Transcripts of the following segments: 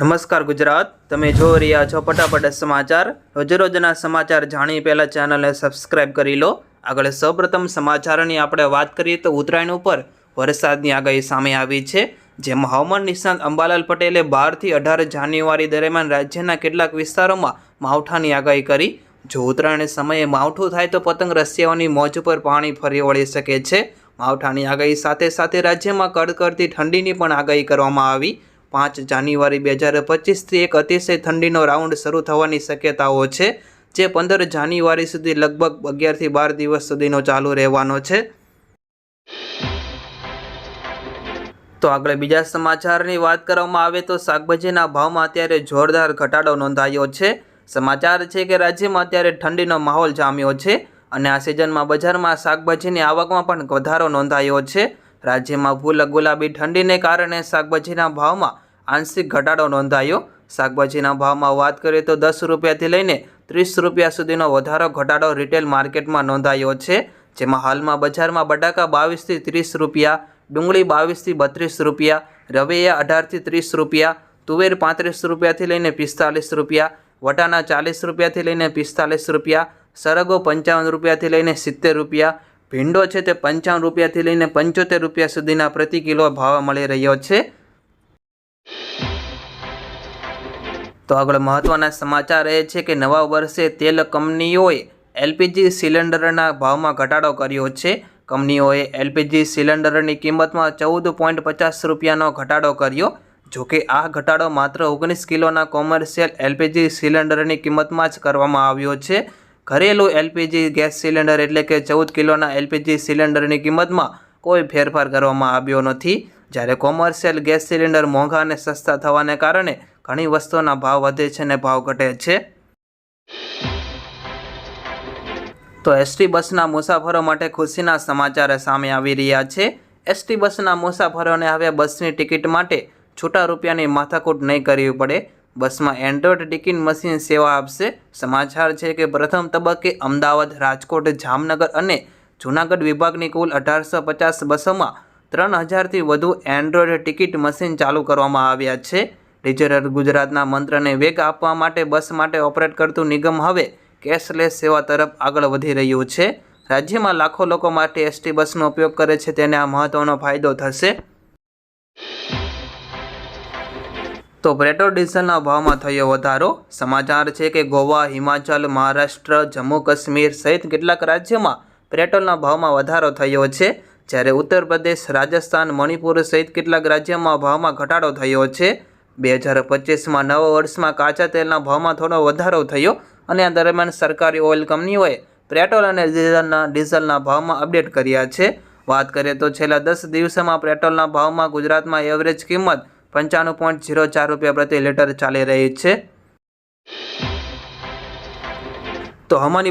નમસ્કાર ગુજરાત, તમે જોઈ રહ્યા છો ફટાફટ સમાચાર. રોજરોજના સમાચાર જાણી પહેલાં ચેનલને સબસ્ક્રાઈબ કરી લો. આગળ સૌપ્રથમ સમાચારની આપણે વાત કરીએ તો ઉત્તરાયણ ઉપર વરસાદની આગાહી સામે આવી છે, જેમાં હવામાન નિષ્ણાંત અંબાલાલ પટેલે બારથી અઢાર જાન્યુઆરી દરમિયાન રાજ્યના કેટલાક વિસ્તારોમાં માવઠાની આગાહી કરી. જો ઉત્તરાયણ સમયે માવઠું થાય તો પતંગ રસિયાઓની મોજ પર પાણી ફરી વળી શકે છે. માવઠાની આગાહી સાથે સાથે રાજ્યમાં કડકડતી ઠંડીની પણ આગાહી કરવામાં આવી. પાંચ જાન્યુઆરી બે હજાર પચીસથી એક અતિશય ઠંડીનો રાઉન્ડ શરૂ થવાની શક્યતાઓ છે, જે પંદર જાન્યુઆરી સુધી લગભગ અગિયારથી બાર દિવસ સુધીનો ચાલુ રહેવાનો છે. તો આગળ બીજા સમાચારની વાત કરવામાં આવે તો શાકભાજીના ભાવમાં અત્યારે જોરદાર ઘટાડો નોંધાયો છે. સમાચાર છે કે રાજ્યમાં અત્યારે ઠંડીનો માહોલ જામ્યો છે અને આ સિઝનમાં બજારમાં શાકભાજીની આવકમાં પણ વધારો નોંધાયો છે. રાજ્યમાં ફૂલ ગુલાબી ઠંડીને કારણે શાકભાજીના ભાવમાં આંશિક ઘટાડો નોંધાયો. શાકભાજીના ભાવમાં વાત કરીએ તો દસ રૂપિયાથી લઈને ત્રીસ રૂપિયા સુધીનો વધારો ઘટાડો રિટેલ માર્કેટમાં નોંધાયો છે, જેમાં હાલમાં બજારમાં બટાકા બાવીસથી ત્રીસ રૂપિયા, ડુંગળી બાવીસથી બત્રીસ રૂપિયા, રવૈયા અઢારથી ત્રીસ રૂપિયા, તુવેર પાંત્રીસ રૂપિયાથી લઈને પિસ્તાલીસ રૂપિયા, વટાણા ચાલીસ રૂપિયાથી લઈને પિસ્તાલીસ રૂપિયા, સરગો પંચાવન રૂપિયાથી લઈને સિત્તેર રૂપિયા ભીંડો છે તે પંચાવન રૂપિયાથી લઈને પંચોતેર રૂપિયા સુધીના પ્રતિ કિલો ભાવ મળી રહ્યો છે. તો આગળ મહત્ત્વના સમાચાર એ છે કે નવા વર્ષે તેલ કંપનીઓએ એલપીજી સિલિન્ડરના ભાવમાં ઘટાડો કર્યો છે. કંપનીઓએ એલપીજી સિલિન્ડરની કિંમતમાં ચૌદ પોઈન્ટ પચાસ રૂપિયાનો ઘટાડો કર્યો. જોકે આ ઘટાડો માત્ર ઓગણીસ કિલોના કોમર્શિયલ એલપીજી સિલિન્ડરની કિંમતમાં જ કરવામાં આવ્યો છે. ઘરેલું એલપીજી ગેસ સિલિન્ડર એટલે કે ચૌદ કિલોના એલપીજી સિલિન્ડરની કિંમતમાં કોઈ ફેરફાર કરવામાં આવ્યો નથી. જ્યારે કોમર્શિયલ ગેસ સિલિન્ડર મોંઘા અને સસ્તા થવાને કારણે ઘણી વસ્તુઓના ભાવ વધે છે અને ભાવ ઘટે છે. તો એસટી બસના મુસાફરો માટે ખુશીના સમાચાર સામે આવી રહ્યા છે. એસટી બસના મુસાફરોને હવે બસની ટિકિટ માટે છૂટા રૂપિયાની માથાકૂટ નહીં કરવી પડે. બસમાં એન્ડ્રોઇડ ટિકિટ મશીન સેવા આપશે. સમાચાર છે કે પ્રથમ તબક્કે અમદાવાદ, રાજકોટ, જામનગર અને જૂનાગઢ વિભાગની કુલ અઢારસો પચાસ બસોમાં ત્રણ હજારથી વધુ એન્ડ્રોઇડ ટિકિટ મશીન ચાલુ કરવામાં આવ્યા છે. રિઝર્વ ગુજરાતના મંત્રને વેગ આપવા માટે બસ માટે ઓપરેટ કરતું નિગમ હવે કેશલેસ સેવા તરફ આગળ વધી રહ્યું છે. રાજ્યમાં લાખો લોકો માટે એસટી બસનો ઉપયોગ કરે છે, તેને આ મહત્ત્વનો ફાયદો થશે. તો પેટ્રોલ ડીઝલના ભાવમાં થયો વધારો. સમાચાર છે કે ગોવા, હિમાચલ, મહારાષ્ટ્ર, જમ્મુ કાશ્મીર સહિત કેટલાક રાજ્યોમાં પેટ્રોલના ભાવમાં વધારો થયો છે. જ્યારે ઉત્તર પ્રદેશ, રાજસ્થાન, મણિપુર સહિત કેટલાક રાજ્યોમાં ભાવમાં ઘટાડો થયો છે. બે હજાર પચીસમાં નવા વર્ષમાં કાચા તેલના ભાવમાં થોડો વધારો થયો અને આ દરમિયાન સરકારી ઓઇલ કંપનીઓએ પેટ્રોલ અને ડીઝલના ડીઝલના ભાવમાં અપડેટ કર્યા છે. વાત કરીએ તો છેલ્લા દસ દિવસોમાં પેટ્રોલના ભાવમાં ગુજરાતમાં એવરેજ કિંમત પંચાણું પોઈન્ટ ઝીરો ચાર રૂપિયા પ્રતિ લીટર ચાલી રહી છે. તો હવામાન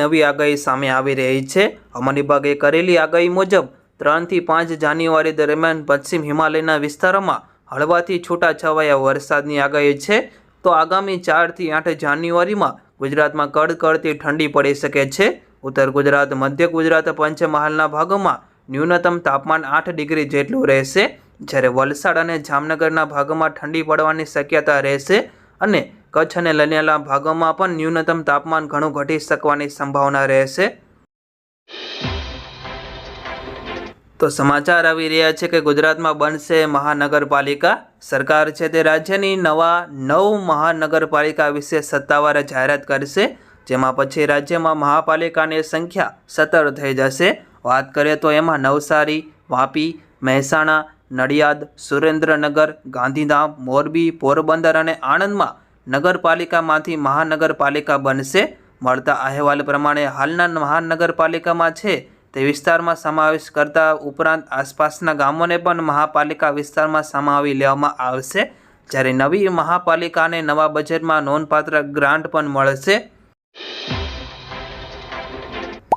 નવી આગાહી સામે આવી રહી છે. હવામાન કરેલી આગાહી મુજબ ત્રણથી પાંચ જાન્યુઆરી દરમિયાન પશ્ચિમ હિમાલયના વિસ્તારોમાં હળવાથી છૂટા છવાયા વરસાદની આગાહી છે. તો આગામી ચારથી આઠ જાન્યુઆરીમાં ગુજરાતમાં કડકડતી ઠંડી પડી શકે છે. ઉત્તર ગુજરાત, મધ્ય ગુજરાત, પંચમહાલના ભાગોમાં ન્યૂનતમ તાપમાન આઠ ડિગ્રી જેટલું રહેશે. જ્યારે વલસાડ અને જામનગરના ભાગોમાં ઠંડી પડવાની શક્યતા રહેશે અને કચ્છ અને લનિયાલા ભાગોમાં પણ ન્યૂનતમ તાપમાન ઘણું ઘટી શકવાની સંભાવના રહેશે. તો સમાચાર આવી રહ્યા છે કે ગુજરાતમાં બનશે મહાનગરપાલિકા. સરકાર છે તે રાજ્યની નવા નવ મહાનગરપાલિકા વિશે સત્તાવાર જાહેરાત કરશે, જેમાં પછી રાજ્યમાં મહાપાલિકાની સંખ્યા સત્તર થઈ જશે. વાત કરીએ તો એમાં નવસારી, વાપી, મહેસાણા નડિયાદ, સુરેન્દ્રનગર, ગાંધીધામ, મોરબી, પોરબંદર અને આણંદમાં નગરપાલિકામાંથી મહાનગરપાલિકા બનશે. મળતા અહેવાલ પ્રમાણે હાલના મહાનગરપાલિકામાં છે તે વિસ્તારમાં સમાવેશ કરતા ઉપરાંત આસપાસના ગામોને પણ મહાપાલિકા વિસ્તારમાં સમાવી લેવામાં આવશે. જ્યારે નવી મહાપાલિકાને નવા બજેટમાં નોંધપાત્ર ગ્રાન્ટ પણ મળશે.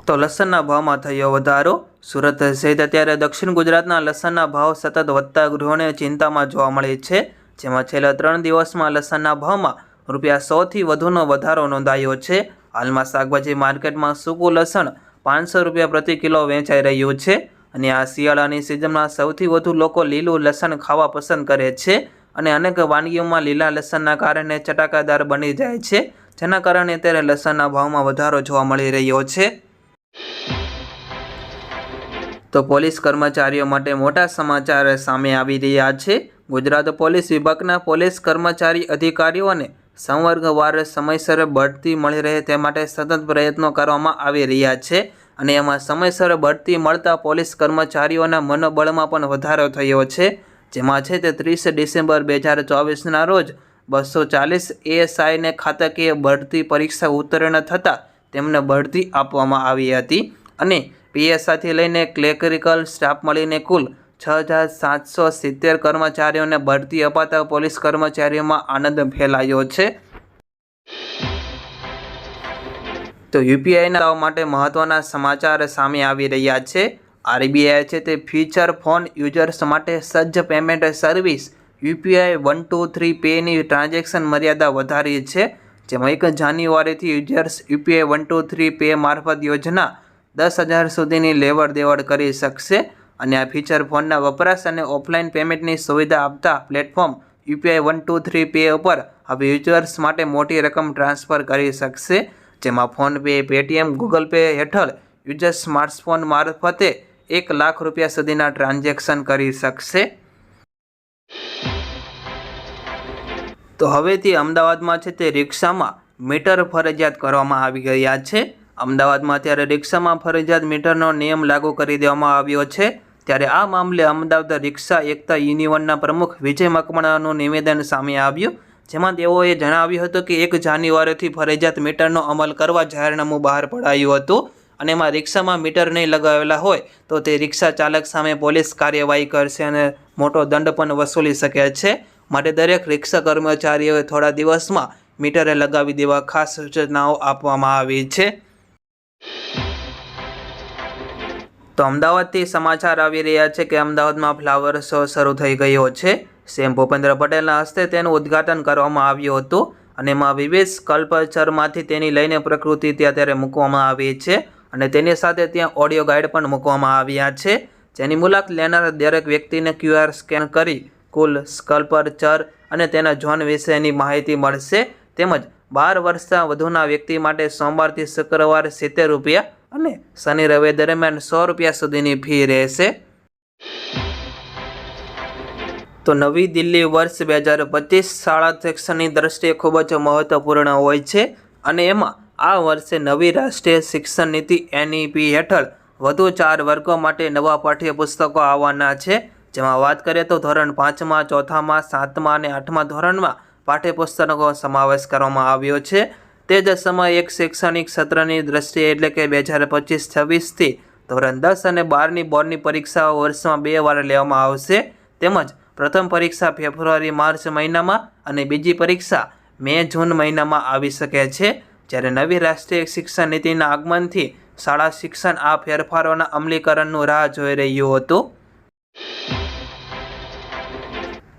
તો લસણના ભાવમાં થયો વધારો. સુરત સહિત અત્યારે દક્ષિણ ગુજરાતના લસણના ભાવ સતત વધતા ગૃહોને ચિંતામાં જોવા મળે છે. જેમાં છેલ્લા ત્રણ દિવસમાં લસણના ભાવમાં રૂપિયા સોથી વધુનો વધારો નોંધાયો છે. હાલમાં શાકભાજી માર્કેટમાં સૂકું લસણ પાંચસો રૂપિયા પ્રતિ કિલો વેચાઈ રહ્યું છે અને આ શિયાળાની સિઝનમાં સૌથી વધુ લોકો લીલું લસણ ખાવા પસંદ કરે છે અને અનેક વાનગીઓમાં લીલા લસણના કારણે ચટાકાદાર બની જાય છે. જેના કારણે અત્યારે લસણના ભાવમાં વધારો જોવા મળી રહ્યો છે. તો પોલીસ કર્મચારીઓ માટે મોટા સમાચાર સામે આવી રહ્યા છે. ગુજરાત પોલીસ વિભાગના પોલીસ કર્મચારી અધિકારીઓને સંવર્ગવાર સમયસર બઢતી મળી રહે તે માટે સતત પ્રયત્નો કરવામાં આવી રહ્યા છે અને એમાં સમયસર બઢતી મળતા પોલીસ કર્મચારીઓના મનોબળમાં પણ વધારો થયો છે. જેમાં છે તે ત્રીસ ડિસેમ્બર બે હજાર ચોવીસના રોજ બસો ચાલીસ એએસઆઈને ખાતાકીય બઢતી પરીક્ષા ઉત્તીર્ણ થતાં તેમને બઢતી આપવામાં આવી હતી અને પીએસઆથી લઈને ક્લેરિકલ સ્ટાફ મળીને કુલ છ હજાર સાતસો સિત્તેર કર્મચારીઓને બઢતી અપાતા પોલીસ કર્મચારીઓમાં આનંદ ફેલાયો છે. તો યુપીઆઈના માટે મહત્ત્વના સમાચાર સામે આવી રહ્યા છે. આરબીઆઈ છે તે ફ્યુચર ફોન યુઝર્સ માટે સજ્જ payment service UPI one two three penny transaction મર્યાદા વધારી છે. જેમાં એક જાન્યુઆરીથી users UPI one two three pay મારફત યોજના દસ હજાર સુધીની લેવડ દેવડ કરી શકશે અને આ ફીચર ફોનના વપરાશ અને ઓફલાઈન પેમેન્ટની સુવિધા આપતા platform UPI one two three pay ઉપર હવે યુઝર્સ માટે મોટી રકમ ટ્રાન્સફર કરી શકશે, જેમાં ફોનપે, પેટીએમ, ગૂગલ પે હેઠળ યુઝર્સ સ્માર્ટફોન મારફતે એક લાખ રૂપિયા સુધીના ટ્રાન્ઝેક્શન કરી શકશે. તો હવેથી અમદાવાદમાં છે તે રિક્ષામાં મીટર ફરજિયાત કરવામાં આવી ગયા છે. અમદાવાદમાં અત્યારે રિક્ષામાં ફરજિયાત મીટરનો નિયમ લાગુ કરી દેવામાં આવ્યો છે. ત્યારે આ મામલે અમદાવાદ રિક્ષા એકતા યુનિવનના પ્રમુખ વિજય મકવાણાનું નિવેદન સામે આવ્યું. જેમાં તેઓએ જણાવ્યું હતું કે એક જાન્યુઆરીથી ફરજિયાત મીટરનો અમલ કરવા જાહેરનામું બહાર પડાયું હતું અને એમાં રિક્ષામાં મીટર નહીં લગાવેલા હોય તો તે રિક્ષા ચાલક સામે પોલીસ કાર્યવાહી કરશે અને મોટો દંડ પણ વસૂલી શકે છે. માટે દરેક રિક્ષા કર્મચારીઓએ થોડા દિવસમાં મીટરે લગાવી દેવા ખાસ સૂચનાઓ આપવામાં આવી છે. તો અમદાવાદથી સમાચાર આવી રહ્યા છે કે અમદાવાદમાં ફ્લાવર શો શરૂ થઈ ગયો છે. સીએમ ભૂપેન્દ્ર પટેલના હસ્તે તેનું ઉદ્ઘાટન કરવામાં આવ્યું હતું અને એમાં વિવિધ સ્કલ્પચરમાંથી તેની લઈને પ્રકૃતિ ત્યાં ત્યારે મૂકવામાં આવી છે અને તેની સાથે ત્યાં ઓડિયો ગાઈડ પણ મૂકવામાં આવ્યા છે. જેની મુલાકાત લેનાર દરેક વ્યક્તિને ક્યુઆર સ્કેન કરી કુલ સ્કલ્પચર અને તેના ઝોન વિશેની માહિતી મળશે. તેમજ બાર વર્ષના વધુના વ્યક્તિ માટે સોમવારથી શુક્રવાર સિત્તેર રૂપિયા અને શનિ રવિ દરમિયાન સો રૂપિયા સુધીની ફી રહેશે. તો નવી દિલ્હી વર્ષ બે હજાર પચીસ શાળા શિક્ષણની દ્રષ્ટિએ ખૂબ જ મહત્વપૂર્ણ હોય છે અને એમાં આ વર્ષે નવી રાષ્ટ્રીય શિક્ષણ નીતિ એનઈપી હેઠળ વધુ ચાર વર્ગો માટે નવા પાઠ્યપુસ્તકો આવવાના છે. જેમાં વાત કરીએ તો ધોરણ પાંચમાં, ચોથામાં, સાતમા અને આઠમા ધોરણમાં પાઠ્યપુસ્તકનો સમાવેશ કરવામાં આવ્યો છે. તે જ સમયે એક શૈક્ષણિક સત્રની દ્રષ્ટિએ એટલે કે બે હજાર પચીસ છવ્વીસથી ધોરણ દસ અને બારની બોર્ડની પરીક્ષાઓ વર્ષમાં બે વાર લેવામાં આવશે. તેમજ પ્રથમ પરીક્ષા ફેબ્રુઆરી, માર્ચ મહિનામાં અને બીજી પરીક્ષા મે, જૂન મહિનામાં આવી શકે છે. જ્યારે નવી રાષ્ટ્રીય શિક્ષણ નીતિના આગમનથી શાળા શિક્ષણ આ ફેરફારોના અમલીકરણનું રાહ જોઈ રહ્યું હતું.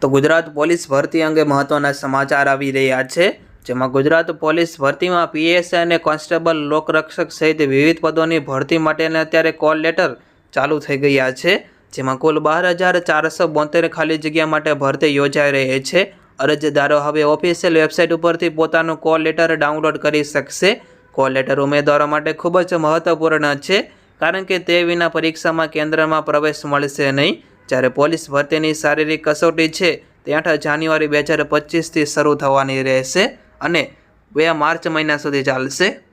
તો ગુજરાત પોલીસ ભરતી અંગે મહત્વના સમાચાર આવી રહ્યા છે. જેમાં ગુજરાત પોલીસ ભરતીમાં પીએસઆઈ અને કોન્સ્ટેબલ લોકરક્ષક સહિત વિવિધ પદોની ભરતી માટેના અત્યારે કોલ લેટર ચાલુ થઈ ગયા છે, જેમાં કુલ બાર હજાર ચારસો બોતેર ખાલી જગ્યા માટે ભરતી યોજાઈ રહી છે. અરજદારો હવે ઓફિશિયલ વેબસાઇટ ઉપરથી પોતાનું કોલ લેટર ડાઉનલોડ કરી શકશે. કોલ લેટર ઉમેદવારો માટે ખૂબ જ મહત્વપૂર્ણ છે, કારણ કે તે વિના પરીક્ષામાં કેન્દ્રમાં પ્રવેશ મળશે નહીં. જ્યારે પોલીસ ભરતીની શારીરિક કસોટી છે, તે આઠ જાન્યુઆરી બે હજાર પચીસથી શરૂ થવાની રહેશે. અને બે માર્ચ મહિના સુધી ચાલશે.